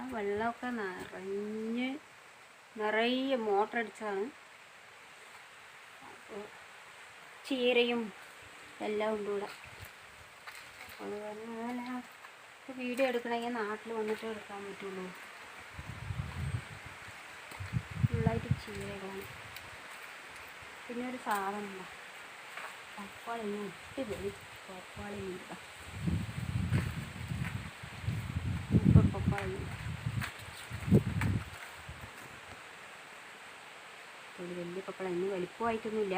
ആ വെള്ളമൊക്കെ നിറഞ്ഞ് നിറയെ മോട്ടർ അടിച്ചാണ് അപ്പോൾ ചീരയും എല്ലാം ഉണ്ട് ഇവിടെ. അതുപോലെ വീഡിയോ എടുക്കണമെങ്കിൽ നാട്ടിൽ വന്നിട്ട് എടുക്കാൻ പറ്റുള്ളൂ. ഫുള്ളായിട്ട് ചീരകളാണ്. പിന്നെ ഒരു സാധനം പപ്പാളി അടിപൊളി പപ്പാളി ഉണ്ട് സൂപ്പർ പപ്പാളി ഒരു വലിയ പപ്പള ഇന്ന് വായിക്കുന്നില്ല.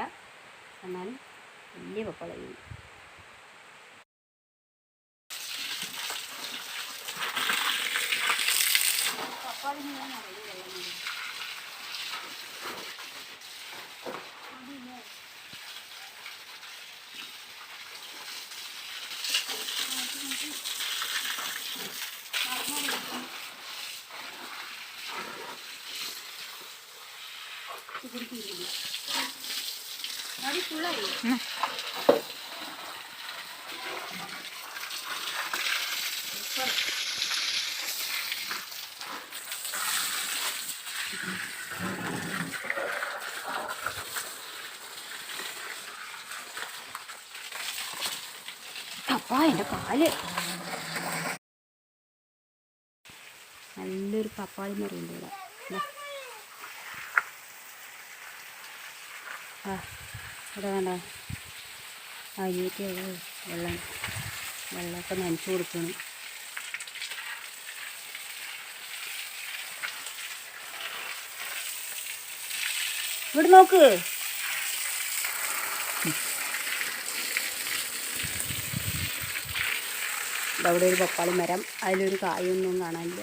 എന്നാലും വലിയ പപ്പളയുണ്ട് പപ്പാളി ഞാൻ അറിയില്ല അതില്ലേ കുടിക്കില്ല അപ്പാ എന്റെ കാൽ നല്ലൊരു പപ്പാളി മറിയുണ്ട് ഇവിടെ. ആ. ഇവിടെ വേണ്ട അവിടെ വെള്ളം വെള്ളമൊക്കെ നനച്ചു കൊടുക്കണം. ഇവിടെ നോക്ക്. അവിടെ ഒരു പപ്പാളി മരം. അതിലൊരു കായൊന്നും കാണാനില്ല.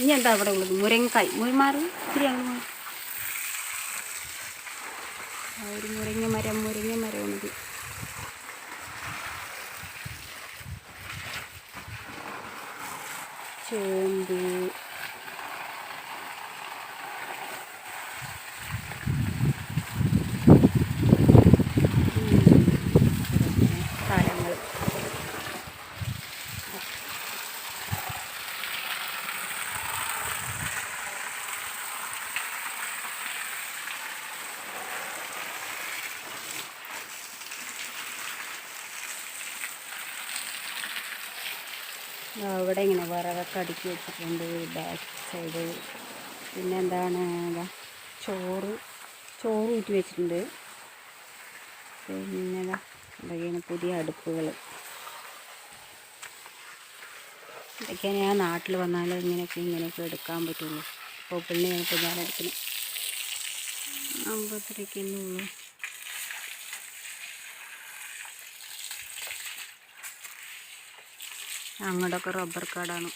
ഇനി എന്താ അവിടെ ഉള്ളത്? മുരങ്ങക്കായ്. മുരിമാറി ഇത്തിരി ആ ഒരു മുരിങ്ങ മരം മുരിങ്ങ മരമാണിത് ചേമ്പ്. അവിടെ ഇങ്ങനെ വിറകൊക്കെ അടുക്കി വെച്ചിട്ടുണ്ട് ബാക്ക് സൈഡ് പിന്നെ എന്താണ് ചോറ് ചോറ് ഊറ്റി വെച്ചിട്ടുണ്ട്. പിന്നെ ഇതൊക്കെയാണ് പുതിയ അടുപ്പുകൾ ഇതൊക്കെയാണ് ഞാൻ നാട്ടിൽ വന്നാൽ ഇങ്ങനെയൊക്കെ ഇങ്ങനെയൊക്കെ എടുക്കാൻ പറ്റുള്ളൂ. അപ്പോൾ പുള്ളിയാണ് ഇപ്പോൾ ഞാൻ അമ്പത്തിരക്കല്ലേ ഉള്ളൂ. അങ്ങോട്ടൊക്കെ റബ്ബർ കാടാണ്.